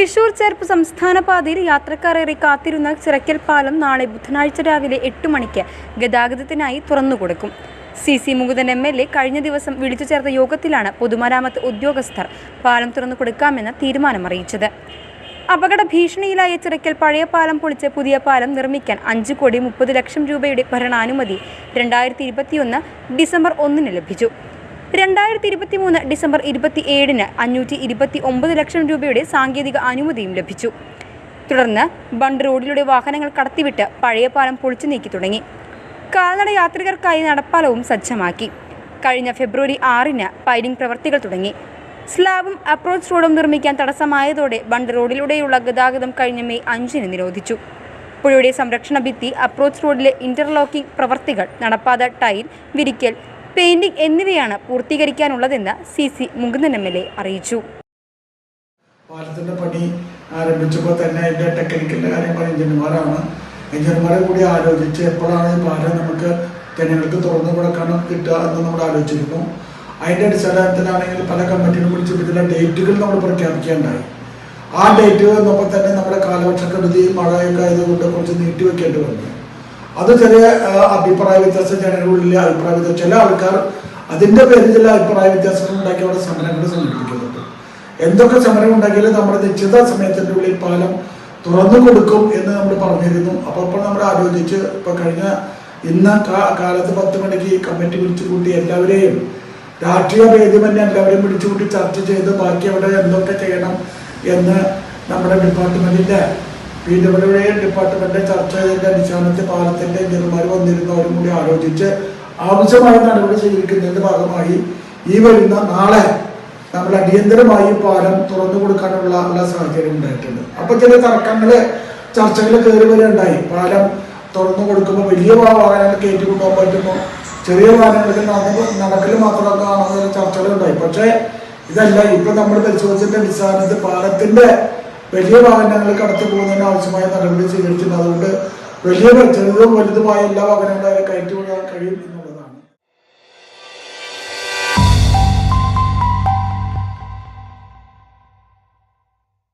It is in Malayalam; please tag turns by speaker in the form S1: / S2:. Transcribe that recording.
S1: തൃശൂർ ചേർപ്പ് സംസ്ഥാന പാതയിൽ യാത്രക്കാരേറെ കാത്തിരുന്ന ചിറക്കൽ പാലം നാളെ ബുധനാഴ്ച രാവിലെ എട്ട് മണിക്ക് ഗതാഗതത്തിനായി തുറന്നുകൊടുക്കും C C Mukundan M L A കഴിഞ്ഞ ദിവസം വിളിച്ചു ചേർത്ത യോഗത്തിലാണ് പൊതുമരാമത്ത് ഉദ്യോഗസ്ഥർ പാലം തുറന്നു കൊടുക്കാമെന്ന തീരുമാനമറിയിച്ചത്. അപകട ഭീഷണിയിലായ ചിറക്കൽ പഴയ പാലം പൊളിച്ച് പുതിയ പാലം നിർമ്മിക്കാൻ അഞ്ച് കോടി മുപ്പത് ലക്ഷം രൂപയുടെ ഭരണാനുമതി രണ്ടായിരത്തി ഇരുപത്തിയൊന്ന് ഡിസംബർ ഒന്നിന് ലഭിച്ചു. രണ്ടായിരത്തി ഇരുപത്തി മൂന്ന് ഡിസംബർ ഇരുപത്തി ഏഴിന് അഞ്ഞൂറ്റി ഇരുപത്തി ഒമ്പത് ലക്ഷം രൂപയുടെ സാങ്കേതിക അനുമതിയും ലഭിച്ചു. തുടർന്ന് ബണ്ട് റോഡിലൂടെ വാഹനങ്ങൾ കടത്തിവിട്ട് പഴയ പാലം പൊളിച്ചു നീക്കി തുടങ്ങി. കാൽനട യാത്രികർക്കായി നടപ്പാലവും സജ്ജമാക്കി. കഴിഞ്ഞ ഫെബ്രുവരി ആറിന് പൈലിംഗ് പ്രവർത്തികൾ തുടങ്ങി. സ്ലാബും അപ്രോച്ച് റോഡും നിർമ്മിക്കാൻ തടസ്സമായതോടെ ബണ്ട് റോഡിലൂടെയുള്ള ഗതാഗതം കഴിഞ്ഞ മെയ് അഞ്ചിന് നിരോധിച്ചു. പുഴയുടെ സംരക്ഷണ ഭിത്തി അപ്രോച്ച് റോഡിലെ ഇന്റർലോക്കിംഗ് പ്രവർത്തികൾ നടപ്പാത ടൈൽ വിരിക്കൽ പെയിന്റിംഗ് എന്നിവയാണ് പൂർത്തീകരിക്കാനുള്ളതെന്ന് C C Mukundan M L A അറിയിച്ചു.
S2: പാലത്തിന്റെ പണി ആരംഭിച്ചപ്പോൾ തന്നെ അതിന്റെ ടെക്നിക്കലിന്റെ കാര്യങ്ങൾ എഞ്ചിനീയർമാരാണ് എഞ്ചിനീയർമാരെ കൂടി ആലോചിച്ച് എപ്പോഴാണ് ഈ പാലം നമുക്ക് ജനങ്ങൾക്ക് തുറന്നു കൊടുക്കണം കിട്ടുക എന്ന് നമ്മൾ ആലോചിച്ചിരുന്നു. അതിന്റെ അടിസ്ഥാനത്തിലാണെങ്കിൽ പല കമ്മിറ്റികളും വിളിച്ചിട്ട് ഇതിലെ ഡേറ്റുകൾ നമ്മൾ പ്രഖ്യാപിക്കേണ്ടായി ആ ഡേറ്റുകൾ വന്നപ്പോൾ തന്നെ നമ്മുടെ കാലവർഷക്കെടുതി മഴയൊക്കെ ആയതുകൊണ്ട് കുറച്ച് നീട്ടിവെക്കേണ്ടി വന്നു. അത് ചെറിയ അഭിപ്രായ വ്യത്യാസം ജനങ്ങളുള്ള അഭിപ്രായ വ്യത്യാസം. ചില ആൾക്കാർ അതിന്റെ പേരിൽ ചില അഭിപ്രായ വ്യത്യാസങ്ങൾ ഉണ്ടാക്കി അവിടെ സമരങ്ങൾ സംഘടിപ്പിക്കുന്നുണ്ട്. എന്തൊക്കെ സമരം ഉണ്ടാക്കിയാലും നമ്മുടെ നിശ്ചിത സമയത്തിന്റെ ഉള്ളിൽ പാലം തുറന്നു കൊടുക്കും എന്ന് നമ്മൾ പറഞ്ഞിരുന്നു. അപ്പോൾ ഇപ്പോൾ നമ്മൾ ആലോചിച്ച് ഇപ്പൊ കഴിഞ്ഞ ഇന്ന് കാലത്ത് പത്ത് മണിക്ക് കമ്മിറ്റി വിളിച്ചു കൂട്ടി എല്ലാവരെയും രാഷ്ട്രീയ തന്നെ എല്ലാവരെയും വിളിച്ചു കൂട്ടി ചർച്ച ചെയ്ത് ബാക്കി അവിടെ എന്തൊക്കെ ചെയ്യണം എന്ന് നമ്മുടെ ഡിപ്പാർട്ട്മെന്റിന്റെ പി ഡബ്ല്യു ഡിപ്പാർട്ട്മെന്റ് ചർച്ച ചെയ്തതിന്റെ അടിസ്ഥാനത്തിൽ പാലത്തിന്റെ എഞ്ചിനീയർമാർ വന്നിരുന്നവരും കൂടി ആലോചിച്ച് ആവശ്യമായ നടപടി സ്വീകരിക്കുന്നതിന്റെ ഭാഗമായി ഈ വരുന്ന നാളെ നമ്മൾ അടിയന്തരമായി പാലം തുറന്നു കൊടുക്കാനുള്ള ഉള്ള സാഹചര്യം ഉണ്ടായിട്ടുണ്ട്. അപ്പൊ ചില തർക്കങ്ങൾ ചർച്ചകൾ കയറി വരെയുണ്ടായി പാലം തുറന്നു കൊടുക്കുമ്പോൾ വലിയ വാഹനങ്ങൾ കയറ്റി കൊണ്ടുപോകാൻ പറ്റുമോ? ചെറിയ വാഹനങ്ങൾക്ക് നടന്ന് നടക്കൽ ചർച്ചകൾ ഉണ്ടായി പക്ഷേ ഇതല്ല. ഇപ്പൊ നമ്മൾ പരിശോധിച്ചിട്ട് അടിസ്ഥാനത്തിൽ പാലത്തിന്റെ വലിയ വാഹനങ്ങൾ കടത്തി പോകുന്നതിന് ആവശ്യമായ നടപടി സ്വീകരിച്ചിട്ടുണ്ട്. അതുകൊണ്ട് വലിയ ചെറുതും വലുതുമായ എല്ലാ വാഹനങ്ങളും കയറ്റി വിടാൻ കഴിയും